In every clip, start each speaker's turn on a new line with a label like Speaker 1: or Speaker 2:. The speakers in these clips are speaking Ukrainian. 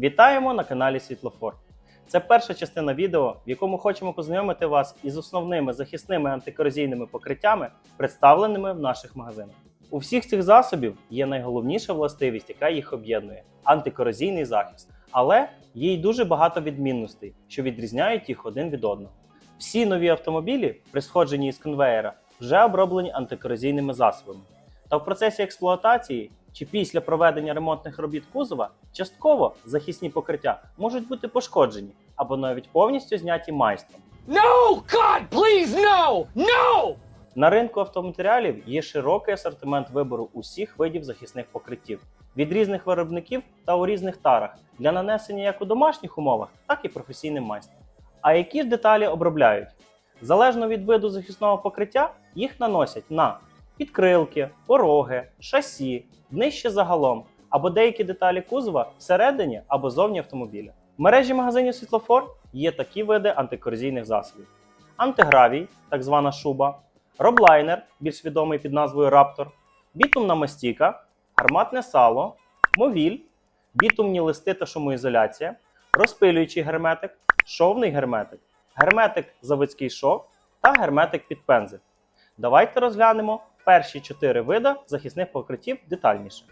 Speaker 1: Вітаємо на каналі Світлофор. Це перша частина відео, в якому хочемо познайомити вас із основними захисними антикорозійними покриттями, представленими в наших магазинах. У всіх цих засобів є найголовніша властивість, яка їх об'єднує антикорозійний захист. Але є й дуже багато відмінностей, що відрізняють їх один від одного. Всі нові автомобілі, при сходженні із конвеєра, вже оброблені антикорозійними засобами. Та в процесі експлуатації чи після проведення ремонтних робіт кузова частково захисні покриття можуть бути пошкоджені або навіть повністю зняті майстром.
Speaker 2: No! God, please, no! No!
Speaker 1: На ринку автоматеріалів є широкий асортимент вибору усіх видів захисних покриттів від різних виробників та у різних тарах для нанесення як у домашніх умовах, так і професійним майстром. А які ж деталі обробляють? Залежно від виду захисного покриття, їх наносять на підкрилки, пороги, шасі, днище загалом або деякі деталі кузова всередині або зовні автомобіля. В мережі магазинів Світлофор є такі види антикорозійних засобів: антигравій, так звана шуба, роблайнер, більш відомий під назвою Раптор, бітумна мастіка, гарматне сало, мовіль, бітумні листи та шумоізоляція, розпилюючий герметик, шовний герметик, герметик заводський шов та герметик під пензель. Давайте розглянемо перші чотири види захисних покриттів детальніше.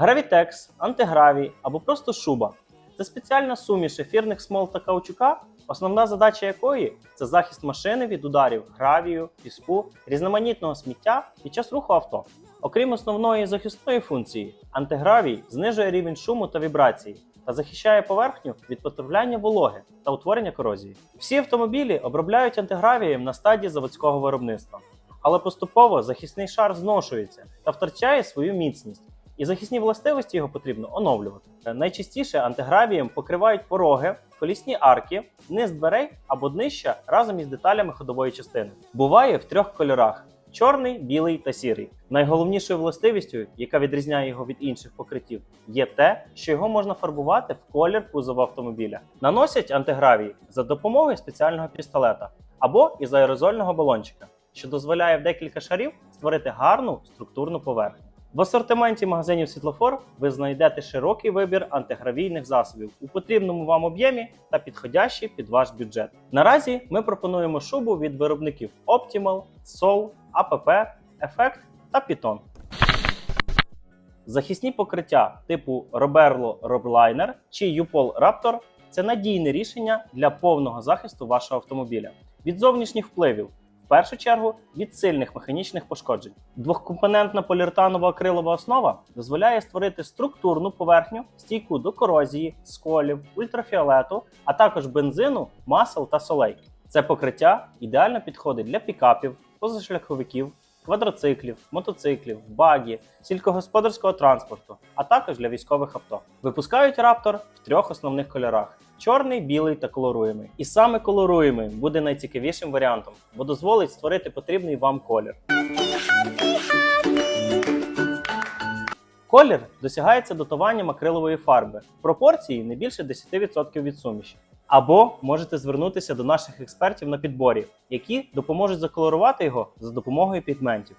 Speaker 1: Гравітекс, антигравій або просто шуба це спеціальна суміш ефірних смол та каучука, основна задача якої це захист машини від ударів гравію, піску, різноманітного сміття під час руху авто. Окрім основної захисної функції, антигравій знижує рівень шуму та вібрації та захищає поверхню від потрапляння вологи та утворення корозії. Всі автомобілі обробляють антигравієм на стадії заводського виробництва, але поступово захисний шар зношується та втрачає свою міцність і захисні властивості його потрібно оновлювати. Найчастіше антигравієм покривають пороги, колісні арки, низ дверей або днища разом із деталями ходової частини. Буває в трьох кольорах: чорний, білий та сірий. Найголовнішою властивістю, яка відрізняє його від інших покриттів, є те, що його можна фарбувати в колір кузова автомобіля. Наносять антигравій за допомогою спеціального пістолета або із аерозольного балончика, що дозволяє в декілька шарів створити гарну структурну поверхню. В асортименті магазинів Світлофор ви знайдете широкий вибір антигравійних засобів у потрібному вам об'ємі та підходящі під ваш бюджет. Наразі ми пропонуємо шубу від виробників Optimal, Sol, APP, Effect та Python. Захисні покриття типу Roberlo Robliner чи UPOL Raptor це надійне рішення для повного захисту вашого автомобіля від зовнішніх впливів, в першу чергу від сильних механічних пошкоджень. Двохкомпонентна поліуретанова акрилова основа дозволяє створити структурну поверхню, стійку до корозії, сколів, ультрафіолету, а також бензину, масел та солей. Це покриття ідеально підходить для пікапів, позашляховиків, квадроциклів, мотоциклів, багі, сільськогосподарського транспорту, а також для військових авто. Випускають Raptor в трьох основних кольорах: чорний, білий та колоруємий. І саме колоруємий буде найцікавішим варіантом, бо дозволить створити потрібний вам колір. Колір досягається дотуванням акрилової фарби пропорції не більше 10% від суміші. Або можете звернутися до наших експертів на підборі, які допоможуть заколорувати його за допомогою пігментів.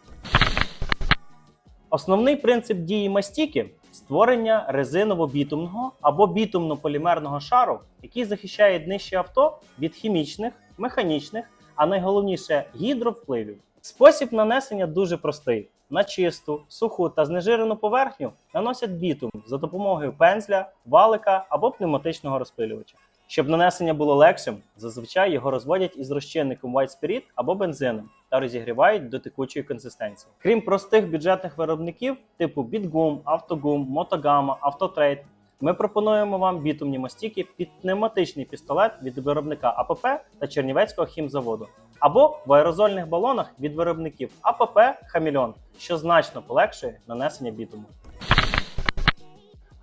Speaker 1: Основний принцип дії мастіки створення резиново-бітумного або бітумно-полімерного шару, який захищає днище авто від хімічних, механічних, а найголовніше гідровпливів. Спосіб нанесення дуже простий. На чисту, суху та знежирену поверхню наносять бітум за допомогою пензля, валика або пневматичного розпилювача. Щоб нанесення було легшим, зазвичай його розводять із розчинником White Spirit або бензином та розігрівають до текучої консистенції. Крім простих бюджетних виробників типу Bitgum, Автогум, Мотогама, Автотрейд, ми пропонуємо вам бітумні мастіки під пневматичний пістолет від виробника АПП та Чернівецького хімзаводу, або в аерозольних балонах від виробників АПП Хамільон, що значно полегшує нанесення бітуму.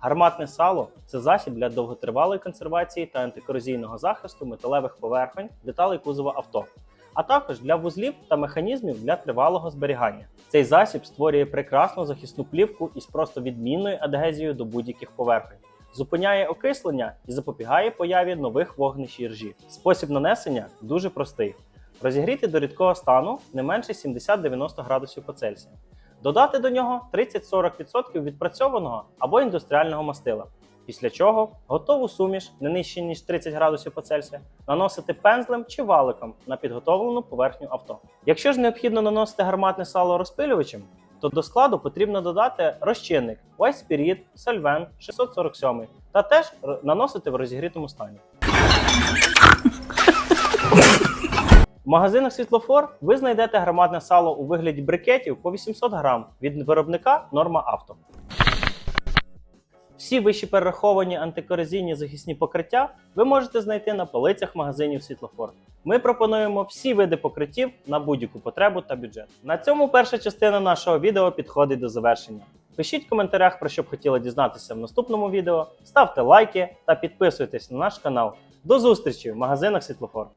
Speaker 1: Гарматне сало це засіб для довготривалої консервації та антикорозійного захисту металевих поверхонь, деталей кузова авто, а також для вузлів та механізмів для тривалого зберігання. Цей засіб створює прекрасну захисну плівку із просто відмінною адгезією до будь-яких поверхонь. Зупиняє окислення і запобігає появі нових вогнищ і ржі. Спосіб нанесення дуже простий: розігріти до рідкого стану не менше 70-90 градусів по Цельсію. Додати до нього 30-40% відпрацьованого або індустріального мастила. Після чого готову суміш не нижче ніж 30 градусів по Цельсію наносити пензлем чи валиком на підготовлену поверхню авто. Якщо ж необхідно наносити гарматне сало розпилювачем, то до складу потрібно додати розчинник White Spirit Solvent 647 та теж наносити в розігрітому стані. В магазинах світлофор ви знайдете гарматне сало у вигляді брикетів по 800 грам від виробника Норма Авто. Всі вищі перераховані антикорозійні захисні покриття ви можете знайти на полицях магазинів світлофор. Ми пропонуємо всі види покриттів на будь-яку потребу та бюджет. На цьому перша частина нашого відео підходить до завершення. Пишіть в коментарях, про що б хотіли дізнатися в наступному відео, ставте лайки та підписуйтесь на наш канал. До зустрічі в магазинах світлофор.